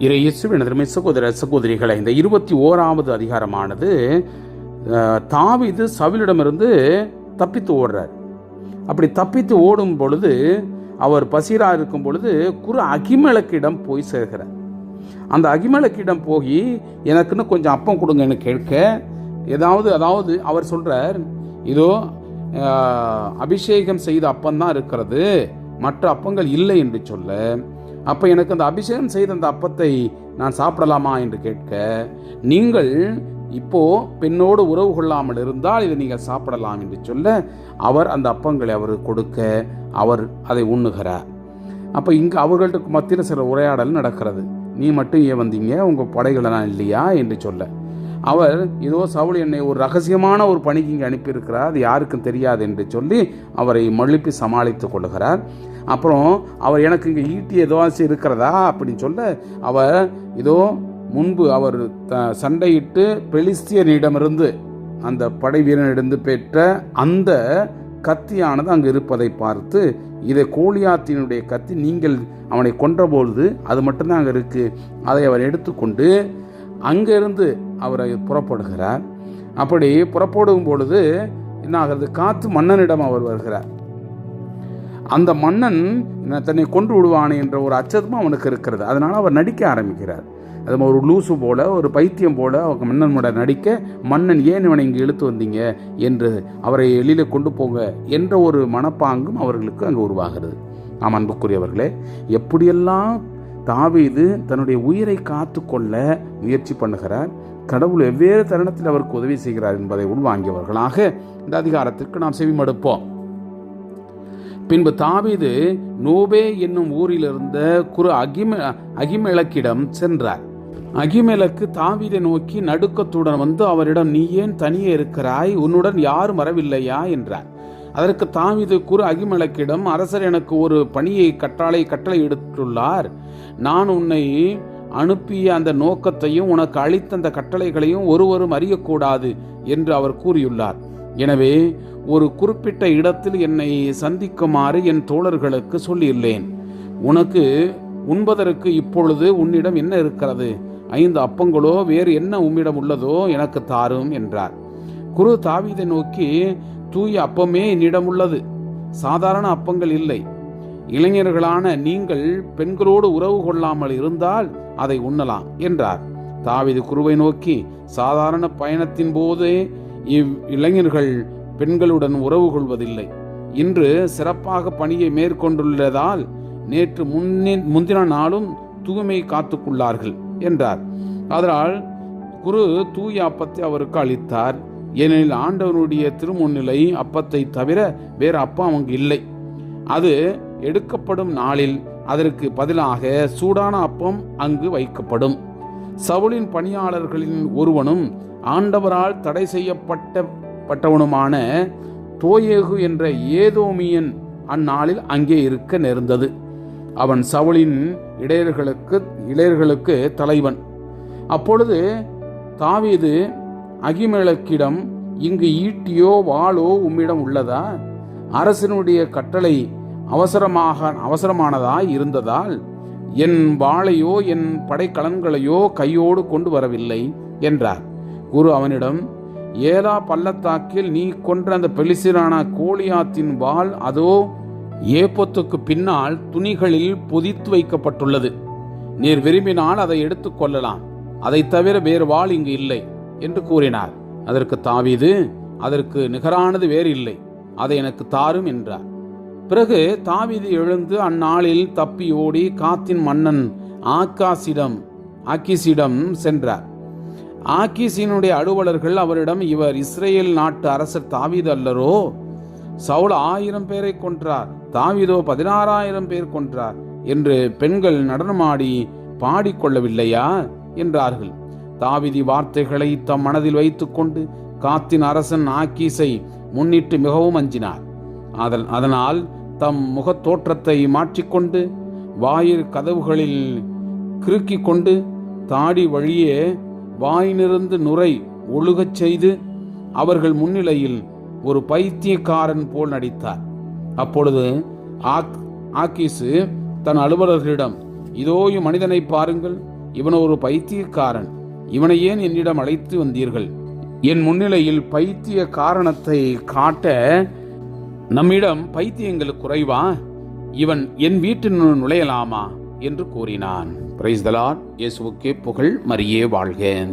இறை இயேசுவின் அருமை சகோதர சகோதரிகளை இந்த இருபத்தி ஓராவது அதிகாரமானது தாவிது சவிலிடமிருந்து தப்பித்து ஓடுறார். அப்படி தப்பித்து ஓடும் பொழுது அவர் பசீரா இருக்கும் பொழுது குரு அகிமலக்கிடம் போய் சேர்கிறார். அந்த அகிமலக்கிடம் போய் எனக்குன்னு கொஞ்சம் அப்பம் கொடுங்கன்னு கேட்க ஏதாவது அதாவது அவர் சொல்கிறார் இதோ அபிஷேகம் செய்த அப்பம் தான் இருக்கிறது மற்ற அப்பங்கள் இல்லை என்று சொல்ல அப்போ எனக்கு அந்த அபிஷேகம் செய்த அந்த அப்பத்தை நான் சாப்பிடலாமா என்று கேட்க நீங்கள் இப்போ பெண்ணோடு உறவு கொள்ளாமல் இருந்தால் இதை நீங்கள் சாப்பிடலாம் என்று சொல்ல அவர் அந்த அப்பங்களை அவர் கொடுக்க அவர் அதை உண்ணுகிறார். அப்போ இங்கே அவர்களுக்கு மத்தியில் சில உரையாடல் நடக்கிறது. நீ மட்டும் ஏன் வந்தீங்க உங்கள் படைகளெல்லாம் இல்லையா? என்று சொல்ல. அவர் இதோ சவுல் என்னை ஒரு ரகசியமான ஒரு பணிக்கு இங்கே அனுப்பியிருக்கிறார் அது யாருக்கும் தெரியாது என்று சொல்லி அவரை மழுப்பி சமாளித்து கொள்கிறார் அப்புறம் அவர் எனக்கு இங்கே ஈட்டி ஏதோவாச்சும் இருக்கிறதா அப்படின்னு சொல்ல அவர் இதோ முன்பு அவர் த சண்டையிட்டு பெலிஸ்தியனிடமிருந்து அந்த படை வீரனிடந்து பெற்ற அந்த கத்தியானது அங்கு இருப்பதை பார்த்து இதை கோலியாத்தினுடைய கத்தி நீங்கள் அவனை கொன்றபொழுது அது மட்டும்தான் அங்கே இருக்குது அதை அவர் எடுத்துக்கொண்டு அங்கிருந்து அவரை புறப்படுகிறார். அப்படி புறப்படும் பொழுது என்ன ஆகிறது காத்து மன்னனிடம் அவர் வருகிறார். அந்த மன்னன் தன்னை கொண்டு விடுவானே என்ற ஒரு அச்சமும் அவனுக்கு இருக்கிறது. அதனால் அவர் நடிக்க ஆரம்பிக்கிறார். அது ஒரு லூசு போல ஒரு பைத்தியம் போல அவங்க மன்னனோட நடிக்க மன்னன் ஏன் இவனை இங்கே இழுத்து வந்தீங்க? என்று அவரை எளியில் கொண்டு போங்க என்ற ஒரு மனப்பாங்கும் அவர்களுக்கு அங்கே உருவாகிறது. ஆம் அன்புக்குரியவர்களே எப்படியெல்லாம் தாவீது தன்னுடைய உயிரை காத்து கொள்ள முயற்சி பண்ணுகிறார் கடவுள் வெவ்வேறு தருணத்தில் அவருக்கு உதவி செய்கிறார் என்பதை உள்வாங்கியவர்களாக இந்த அதிகாரத்திற்கு நாம் செவிமடுப்போம். பின்பு தாவீது நோபே என்னும் ஊரில் இருந்த குரு அகிம அகிமெலக்கிடம் சென்றார். அகிமெலக்கு தாவீதை நோக்கி நடுக்கத்துடன் வந்து அவரிடம் நீ ஏன் தனியே இருக்கிறாய்? உன்னுடன் யாரும் வரவில்லையா? என்றார். அதற்கு தாவீது குரு அகிமிளக்கிடம் அரசர் எனக்கு ஒரு பணியை கட்டாளை கட்டளை எடுத்துள்ளார். நான் உன்னை அனுப்பிய அந்த நோக்கத்தையும் உனக்கு அளித்த அந்த கட்டளைகளையும் ஒருவரும் அறியக்கூடாது என்று அவர் கூறியுள்ளார். எனவே ஒரு குறிப்பிட்ட இடத்தில் என்னை சந்திக்குமாறு என் தோழர்களுக்கு சொல்லியுள்ளேன். உனக்கு உண்பதற்கு இப்பொழுது உன்னிடம் என்ன இருக்கிறது? ஐந்து அப்பங்களோ வேறு என்ன உம்மிடம் உள்ளதோ எனக்கு தாரும் என்றார். குரு தாவீதை நோக்கி தூய அப்பமே என்னிடம் உள்ளது. சாதாரண அப்பங்கள் இல்லை. இளைஞர்களான நீங்கள் பெண்களோடு உறவு கொள்ளாமல் இருந்தால் அதை உண்ணலாம் என்றார். தாவீது குருவை நோக்கி சாதாரண பயணத்தின் போதே இவ் இளைஞர்கள் பெண்களுடன் உறவு கொள்வதில்லை. இன்று சிறப்பாக பணியை மேற்கொண்டுள்ளதால் நேற்று முன்னின் முந்தின நாளும் தூய்மை காத்துக்கொள்ளார்கள் என்றார். அதனால் குரு தூய அப்பத்தை அவருக்கு அளித்தார். ஏனெனில் ஆண்டவனுடைய திருமுன்னிலை அப்பத்தை தவிர வேறு அப்பம் அங்கு இல்லை. அது எடுக்கப்படும் நாளில் அதற்கு பதிலாக சூடான அப்பம் அங்கு வைக்கப்படும். சவுளின் பணியாளர்களின் ஒருவனும் ஆண்டவரால் தடை செய்யப்பட்ட பட்டவனுமான தோயேகு என்ற ஏதோமியன் அந்நாளில் அங்கே இருக்க நேர்ந்தது. அவன் சவுளின் இடையர்களுக்கு இளையர்களுக்கு தலைவன். அப்பொழுது தாவீது அகிமேளக்கிடம் இங்கு ஈட்டியோ வாளோ உம்மிடம் உள்ளதா? அரசனுடைய கட்டளை அவசரமாக அவசரமானதாய் இருந்ததால் என் வாளையோ என் படைக்கலன்களையோ கையோடு கொண்டு வரவில்லை? என்றார். குரு அவனிடம் ஏலா பள்ளத்தாக்கில் நீ கொன்ற அந்த பெலிசிரான கோலியாத்தின் வாள் அதோ ஏப்பத்துக்கு பின்னால் துணிகளில் பொதித்து வைக்கப்பட்டுள்ளது. நீர் விரும்பினால் அதை எடுத்துக்கொள்ளலாம் அதை தவிர வேறு வாள் இங்கு இல்லை என்று கூறினார். அதற்கு தாவீது அதற்கு நிகரானது வேறு இல்லை அதை எனக்கு தாரும் என்றார். பிறகு தாவீது எழுந்து அந்நாளில் தப்பி ஓடி காத்தின் மன்னன் ஆக்காசிடம் ஆக்கிசிடம் சென்றார். ஆக்கீசினுடைய அலுவலர்கள் அவரிடம் இவர் இஸ்ரேல் நாட்டு அரசர் தாவீது அல்லரோ? சவுல் ஆயிரம் பேரை கொன்றார் தாவீதோ பதினாறாயிரம் பேர் கொன்றார் என்று பெண்கள் நடனமாடி பாடிக்கொள்ளவில்லையா? என்றார்கள். தாவிதி வார்த்தைகளை தம் மனதில் வைத்துக்கொண்டு காத்தின் அரசன் ஆக்கீஸை முன்னிட்டு மிகவும் அஞ்சினார். அதன் அதனால் தம் முகத்தோற்றத்தை மாற்றிக்கொண்டு வாயிற் கதவுகளில் கிறுக்கிக் கொண்டு தாடி வழியே வாயினிருந்து நுரை ஒழுகச் செய்து அவர்கள் முன்னிலையில் ஒரு பைத்தியக்காரன் போல் நடித்தார். அப்பொழுது ஆக் ஆக்கீசு தன் அலுவலர்களிடம் இதோ மனிதனை பாருங்கள் இவன் ஒரு பைத்தியக்காரன் இவனை ஏன் என்னிடம் அழைத்து வந்தீர்கள்? என் முன்னிலையில் பைத்திய காரணத்தை காட்ட நம்மிடம் பைத்தியங்கள் குறைவா? இவன் என் வீட்டினுள் நுழையலாமா? என்று கூறினான். பிரைஸ்தலான் இயேசுவுக்கே புகழ் மரியே வாழ்க.